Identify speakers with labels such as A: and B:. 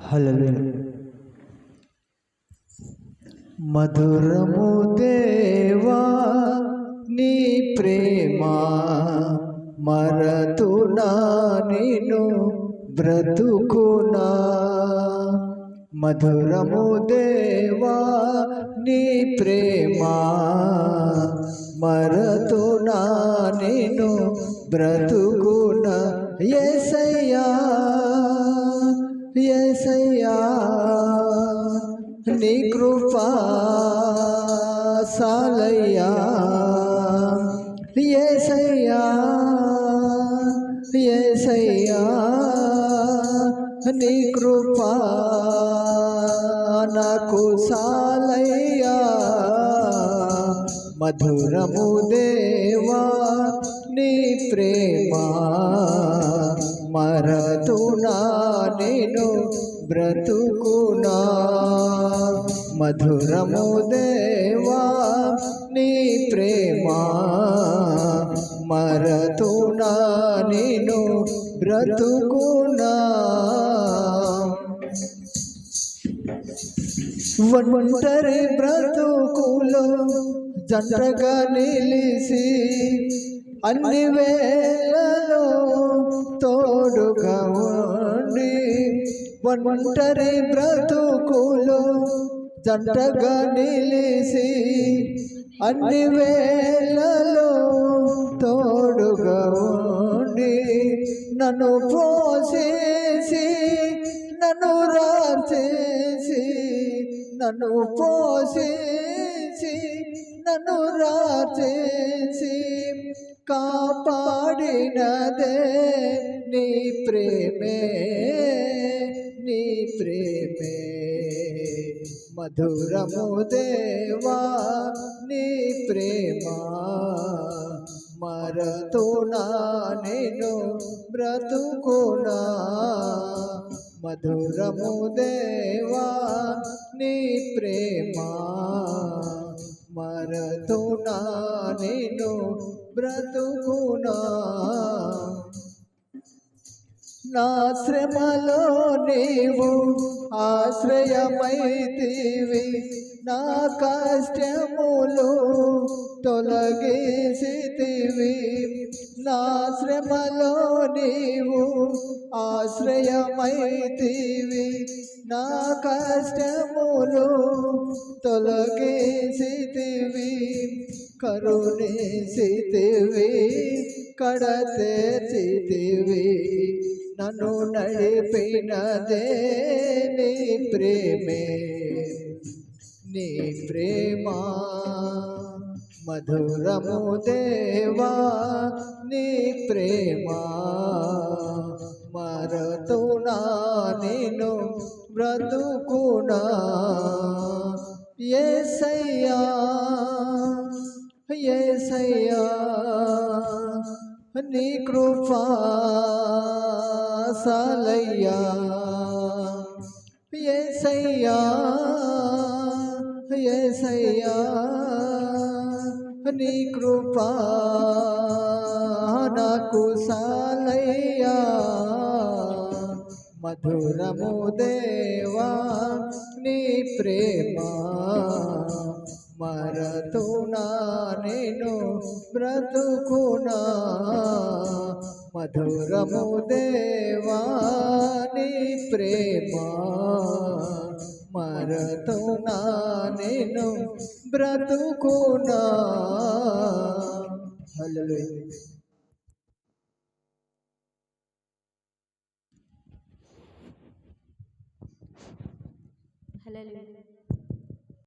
A: హల్లెలూయా. మధురము దేవా నీ ప్రేమ మరతునా నిను బ్రతుకునా. మధురము దేవా నీ ప్రేమ మరతునా నిను బ్రతుకున. ఎసయ్యా సాలయ్యా ఏసయ్యా ఏసయ్యా నీ కృపా నాకు సాలయ్యా. మధురము దేవా నీ ప్రేమ మరతునా నేను బ్రతుకునా. మధురము దేవా నీ ప్రేమా మరతునా నేను బ్రతుకునా. ఒంటరి బ్రతుకులో జంటగా నిలిసి అన్ని వేళలో తోడుగా ఉండి ఒంటరి బ్రతుకులో జంటగా నిలిసి అన్ని వేళలో తోడుగా ఉండి నన్ను పోసేసి నన్ను రాసేసి నన్ను పోసేసి నన్ను రాసేసి కాపాడినదే నీ ప్రేమే నీ ప్రేమే. మధురము దేవా నీ ప్రేమ మరతునా నేను బ్రతుకునా. మధురము దేవా నీ ప్రేమ మరతునా నేను బ్రతుకునా. నా శ్రమలో నీవు ఆశ్రయమైతివి. నా కష్టములు తొలగేసితివి. నా శ్రమలో నీవు ఆశ్రయమైతివి. నా కష్టములు తొలగేసితివి. కరుణేసితివి కడతేర్చితివి నన్ను నడిపినదే నీ ప్రేమే. నీ ప్రేమ. మధురము దేవా నీ ప్రేమ. మరతునా నేను బ్రతుకునా. ఏసయ్యా ఏసయ్యా నీ కృపా. సాలయ్యా ఏసయ్యా ఏసయ్యా నీ కృపా నాకు సాలయ్యా మధురము దేవా నీ ప్రేమ మరతునా నేను బ్రతుకునా మధురము దేవాని ప్రేమ మరతునా నేను బ్రతుకునా హలో
B: హల్లెలూయా